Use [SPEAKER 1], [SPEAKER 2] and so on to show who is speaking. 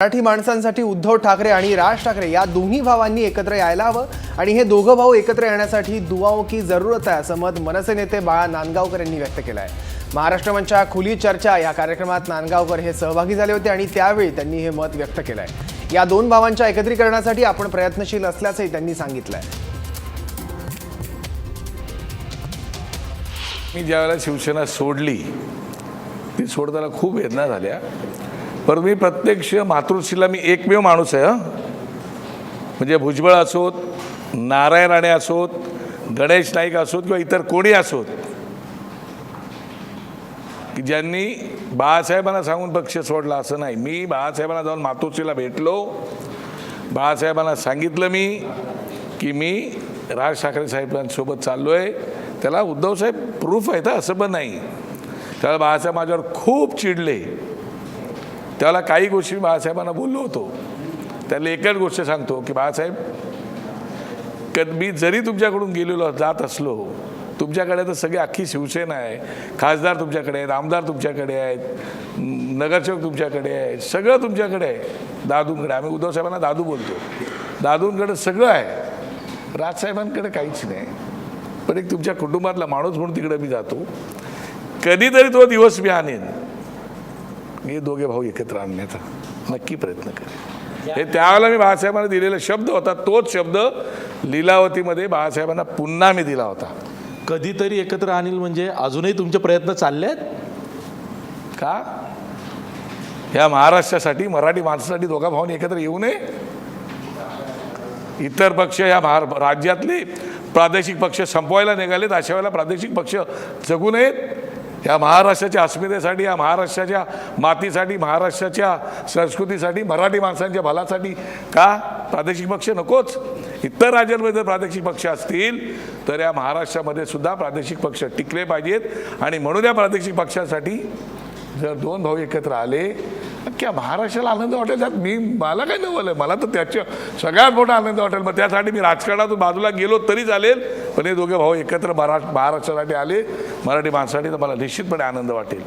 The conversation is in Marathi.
[SPEAKER 1] मराठी माणसांसाठी उद्धव ठाकरे आणि राज ठाकरे या दोन्ही भावांनी एकत्र यायला हवं. आणि हे दोघं भाऊ एकत्र येण्यासाठी दुवाओं की जरूरत आहे असं मत मनसे नेते बाळा नांदगावकर यांनी व्यक्त केलं आहे महाराष्ट्र मंचा खुली चर्चा या कार्यक्रमात नांदगावकर हे सहभागी झाले होते आणि त्यावेळी त्यांनी हे मत व्यक्त केलं आहे या दोन भावांच्या एकत्रीकरणासाठी आपण प्रयत्नशील असल्याचंही त्यांनी सांगितलं आहे
[SPEAKER 2] मी ज्यावेळेला शिवसेना सोडली ती सोडताना खूप वेदना झाल्या. परंतु मी प्रत्यक्ष मातृश्रीला मी एकमेव माणूस आहे हं. म्हणजे भुजबळ असोत नारायण राणे असोत गणेश नाईक असोत किंवा इतर कोणी असोत की ज्यांनी बाळासाहेबांना सांगून पक्ष सोडला असं नाही. मी बाळासाहेबांना जाऊन मातोश्रीला भेटलो. बाळासाहेबांना सांगितलं मी की मी राज ठाकरे साहेबांसोबत चाललो आहे त्याला उद्धवसाहेब प्रूफ आहेत असं पण नाही. त्याला बाळासाहेब माझ्यावर खूप चिडले. त्याला काही गोष्टी मी बाळासाहेबांना बोललो होतो. त्याला एकच गोष्ट सांगतो की बाळासाहेब कद मी जरी तुमच्याकडून गेलेलो जात असलो तुमच्याकडे तर सगळी अख्खी शिवसेना आहे. खासदार तुमच्याकडे आहेत आमदार तुमच्याकडे आहेत नगरसेवक तुमच्याकडे आहे सगळं तुमच्याकडे आहे. दादूंकडे आम्ही उद्धव साहेबांना दादू बोलतो. दादूंकडे सगळं आहे. राजसाहेबांकडे काहीच नाही. पण एक तुमच्या कुटुंबातला माणूस म्हणून तिकडे मी जातो. कधीतरी तो दिवस मी आणेन. हे दोघे भाऊ एकत्र आणण्याचा नक्की प्रयत्न करेन. हे त्यावेळेला मी बाळासाहेबांना दिलेला शब्द होता. तोच शब्द लिलावतीमध्ये बाळासाहेबांना पुन्हा मी दिला होता.
[SPEAKER 3] कधीतरी एकत्र आणील म्हणजे अजूनही तुमचे प्रयत्न चालले आहेत
[SPEAKER 2] का? या महाराष्ट्रासाठी मराठी माणसासाठी दोघा भावांनी एकत्र येऊ नये? इतर पक्ष या महार राज्यातले प्रादेशिक पक्ष संपवायला निघालेत अशा वेळेला प्रादेशिक पक्ष जगू नयेत? या महाराष्ट्राच्या अस्मितेसाठी या महाराष्ट्राच्या मातीसाठी महाराष्ट्राच्या संस्कृतीसाठी मराठी माणसांच्या भलासाठी का? प्रादेशिक पक्ष नकोच. इतर राज्यांमध्ये जर प्रादेशिक पक्ष असतील तर या महाराष्ट्रामध्ये सुद्धा प्रादेशिक पक्ष टिकले पाहिजेत. आणि म्हणून या प्रादेशिक पक्षासाठी जर दोन भाऊ एकत्र आले अख्ख्या महाराष्ट्राला आनंद वाटेल त्यात मी मला काय नवलं मला तर त्याच्या सगळ्यात मोठा आनंद वाटेल. मग त्यासाठी मी राजकारणातून बाजूला गेलो तरी चालेल पण हे दोघे भाऊ एकत्र महाराष्ट्र महाराष्ट्रासाठी आले. मराठी माणसासाठी तर मला निश्चितपणे आनंद वाटेल.